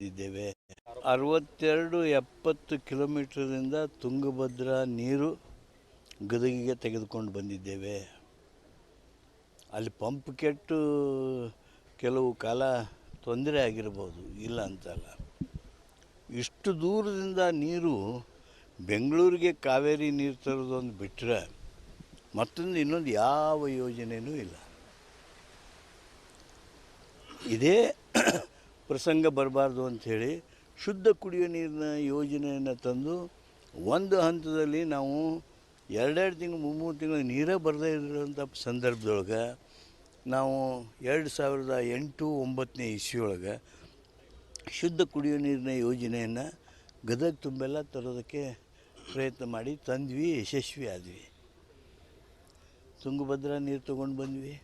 ಇದ್ದೇವೆ. ಅರವತ್ತೆರಡು ಎಪ್ಪತ್ತು ಕಿಲೋಮೀಟರ್ದಿಂದ ತುಂಗಭದ್ರಾ ನೀರು ಗದಗಿಗೆ ತೆಗೆದುಕೊಂಡು ಬಂದಿದ್ದೇವೆ. ಅಲ್ಲಿ ಪಂಪ್ ಕೆಟ್ಟು ಕೆಲವು ಕಾಲ ತೊಂದರೆ ಆಗಿರ್ಬೋದು, ಇಲ್ಲ ಅಂತಲ್ಲ. ಇಷ್ಟು ದೂರದಿಂದ ನೀರು ಬೆಂಗಳೂರಿಗೆ ಕಾವೇರಿ ನೀರು ತರೋದೊಂದು ಬಿಟ್ಟರೆ ಮತ್ತೊಂದು ಇನ್ನೊಂದು ಯಾವ ಯೋಜನೆಯೂ ಇಲ್ಲ. ಇದೇ ಪ್ರಸಂಗ ಬರಬಾರ್ದು ಅಂಥೇಳಿ ಶುದ್ಧ ಕುಡಿಯುವ ನೀರಿನ ಯೋಜನೆಯನ್ನು ತಂದು ಒಂದು ಹಂತದಲ್ಲಿ ನಾವು ಎರಡೆರಡು ತಿಂಗಳು ಮೂರು ತಿಂಗಳು ನೀರೇ ಬರದೇ ಇರೋಂಥ ಸಂದರ್ಭದೊಳಗೆ ನಾವು ಎರಡು ಸಾವಿರದ ಎಂಟು, ಒಂಬತ್ತನೇ ಇಸ್ವಿಯೊಳಗೆ ಶುದ್ಧ ಕುಡಿಯುವ ನೀರಿನ ಯೋಜನೆಯನ್ನು ಗದಗ ತುಂಬೆಲ್ಲ ತರೋದಕ್ಕೆ ಪ್ರಯತ್ನ ಮಾಡಿ ತಂದ್ವಿ, ಯಶಸ್ವಿ ಆದ್ವಿ. ತುಂಗಭದ್ರಾ ನೀರು ತೊಗೊಂಡು ಬಂದ್ವಿ,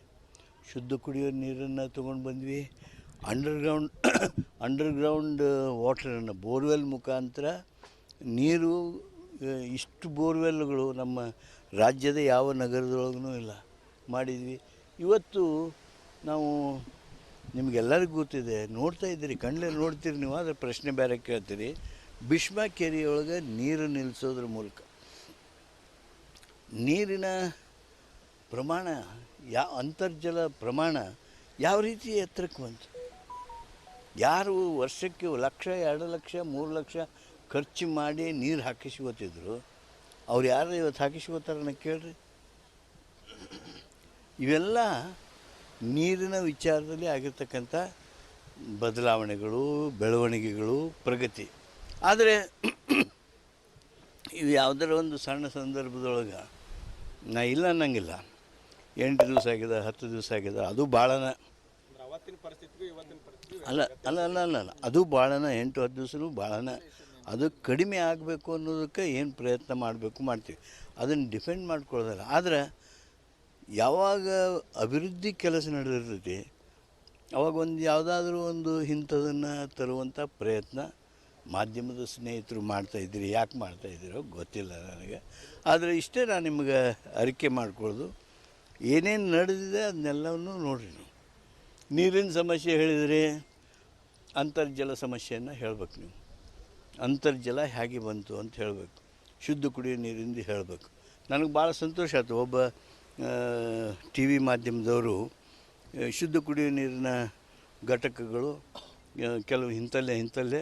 ಶುದ್ಧ ಕುಡಿಯೋ ನೀರನ್ನು ತೊಗೊಂಡು ಬಂದ್ವಿ. ಅಂಡರ್ಗ್ರೌಂಡ್ ಅಂಡರ್ಗ್ರೌಂಡ್ ವಾಟರನ್ನು ಬೋರ್ವೆಲ್ ಮುಖಾಂತರ ನೀರು ಆ, ಇಷ್ಟು ಬೋರ್ವೆಲ್ಗಳು ನಮ್ಮ ರಾಜ್ಯದ ಯಾವ ನಗರದೊಳಗೂ ಇಲ್ಲ. ಮಾಡಿದ್ವಿ. ಇವತ್ತು ನಾವು ನಿಮಗೆಲ್ಲರಿಗೂ ಗೊತ್ತಿದೆ ನೋಡ್ತಾ ಇದ್ದೀರಿ ಕಣ್ಣಲ್ಲಿ ನೋಡ್ತೀರಿ ನೀವು ಆದರೆ ಪ್ರಶ್ನೆ ಬೇರೆ ಕೇಳ್ತೀರಿ. ಭೀಷ್ಮ ಕೆರೆಯೊಳಗೆ ನೀರು ನಿಲ್ಲಿಸೋದ್ರ ಮೂಲಕ ನೀರಿನ ಪ್ರಮಾಣ ಯಾ ಅಂತರ್ಜಲ ಪ್ರಮಾಣ ಯಾವ ರೀತಿ ಎತ್ತರಕ್ಕೆ ಬಂತು? ಯಾರು ವರ್ಷಕ್ಕೆ ಲಕ್ಷ, ಎರಡು ಲಕ್ಷ, ಮೂರು ಲಕ್ಷ ಖರ್ಚು ಮಾಡಿ ನೀರು ಹಾಕಿಸ್ಕೋತಿದ್ರು? ಅವ್ರು ಯಾರು ಇವತ್ತು ಹಾಕಿಸ್ಕೋತಾರನ್ನ ಕೇಳ್ರಿ. ಇವೆಲ್ಲ ನೀರಿನ ವಿಚಾರದಲ್ಲಿ ಆಗಿರ್ತಕ್ಕಂಥ ಬದಲಾವಣೆಗಳು, ಬೆಳವಣಿಗೆಗಳು, ಪ್ರಗತಿ. ಆದರೆ ಇವು ಯಾವುದರ ಒಂದು ಸಣ್ಣ ಸಂದರ್ಭದೊಳಗೆ, ನಾ ಇಲ್ಲ ಅನ್ನಂಗಿಲ್ಲ. ಎಂಟು ದಿವಸ ಆಗಿದೆ, ಹತ್ತು ದಿವಸ ಆಗಿದೆ, ಅದು ಭಾಳನ ಅಲ್ಲ ಅಲ್ಲ ಅಲ್ಲ ಅಲ್ಲ ಅಲ್ಲ. ಅದು ಭಾಳನ ಎಂಟು ಹತ್ತು ದಿವಸ ಭಾಳನ ಅದು ಕಡಿಮೆ ಆಗಬೇಕು ಅನ್ನೋದಕ್ಕೆ ಏನು ಪ್ರಯತ್ನ ಮಾಡಬೇಕು ಮಾಡ್ತೀವಿ. ಅದನ್ನು ಡಿಪೆಂಡ್ ಮಾಡ್ಕೊಳ್ಳೋದಲ್ಲ. ಆದರೆ ಯಾವಾಗ ಅಭಿವೃದ್ಧಿ ಕೆಲಸ ನಡೆದಿರ್ತೈತಿ ಅವಾಗ ಒಂದು ಯಾವುದಾದ್ರೂ ಒಂದು ಇಂಥದನ್ನು ತರುವಂಥ ಪ್ರಯತ್ನ ಮಾಧ್ಯಮದ ಸ್ನೇಹಿತರು ಮಾಡ್ತಾಯಿದ್ದೀರಿ ಯಾಕೆ ಮಾಡ್ತಾಯಿದ್ದೀರೋ ಗೊತ್ತಿಲ್ಲ ನನಗೆ. ಆದರೆ ಇಷ್ಟೇ ನಾನು ನಿಮಗೆ ಅರಿಕೆ ಮಾಡ್ಕೊಳ್ಳೋದು ಏನೇನು ನಡೆದಿದೆ ಅದನ್ನೆಲ್ಲವನ್ನೂ ನೋಡಿರಿ ನೀವು. ನೀರಿನ ಸಮಸ್ಯೆ ಹೇಳಿದರೆ, ಅಂತರ್ಜಲ ಸಮಸ್ಯೆಯನ್ನು ಹೇಳ್ಬೇಕು ನೀವು. ಅಂತರ್ಜಲ ಹೇಗೆ ಬಂತು ಅಂತ ಹೇಳಬೇಕು. ಶುದ್ಧ ಕುಡಿಯೋ ನೀರಿಂದ ಹೇಳಬೇಕು. ನನಗೆ ಭಾಳ ಸಂತೋಷ ಆಯ್ತು. ಒಬ್ಬ ಟಿ ವಿ ಮಾಧ್ಯಮದವರು ಶುದ್ಧ ಕುಡಿಯೋ ನೀರಿನ ಘಟಕಗಳು ಕೆಲವು ಇಂಥಲ್ಲೇ ಇಂಥಲ್ಲೇ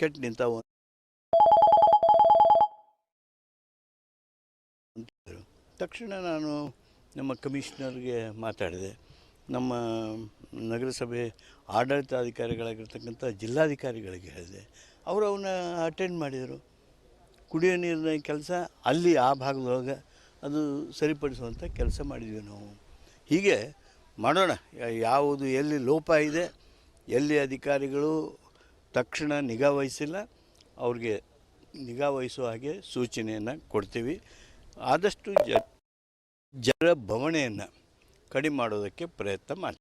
ಕೆಟ್ಟು ನಿಂತಾವು ತಕ್ಷಣ ನಾನು ನಮ್ಮ ಕಮಿಷನರ್ಗೆ ಮಾತಾಡಿದೆ. ನಮ್ಮ ನಗರಸಭೆ ಆಡಳಿತಾಧಿಕಾರಿಗಳಾಗಿರ್ತಕ್ಕಂಥ ಜಿಲ್ಲಾಧಿಕಾರಿಗಳಿಗೆ ಹೇಳಿದೆ. ಅವರು ಅವನ್ನ ಅಟೆಂಡ್ ಮಾಡಿದರು. ಕುಡಿಯೋ ನೀರಿನ ಕೆಲಸ ಅಲ್ಲಿ ಆ ಭಾಗದೊಳಗೆ ಅದು ಸರಿಪಡಿಸುವಂಥ ಕೆಲಸ ಮಾಡಿದ್ವಿ ನಾವು. ಹೀಗೆ ಮಾಡೋಣ, ಯಾವುದು ಎಲ್ಲಿ ಲೋಪ ಇದೆ, ಎಲ್ಲಿ ಅಧಿಕಾರಿಗಳು ತಕ್ಷಣ ನಿಗಾ ವಹಿಸಿಲ್ಲ, ಅವ್ರಿಗೆ ನಿಗಾ ವಹಿಸುವ ಹಾಗೆ ಸೂಚನೆಯನ್ನು ಕೊಡ್ತೀವಿ. ಆದಷ್ಟು ಜನರ ಬವಣೆಯನ್ನು ಕಡಿಮೆ ಮಾಡೋದಕ್ಕೆ ಪ್ರಯತ್ನ ಮಾಡ್ತೀವಿ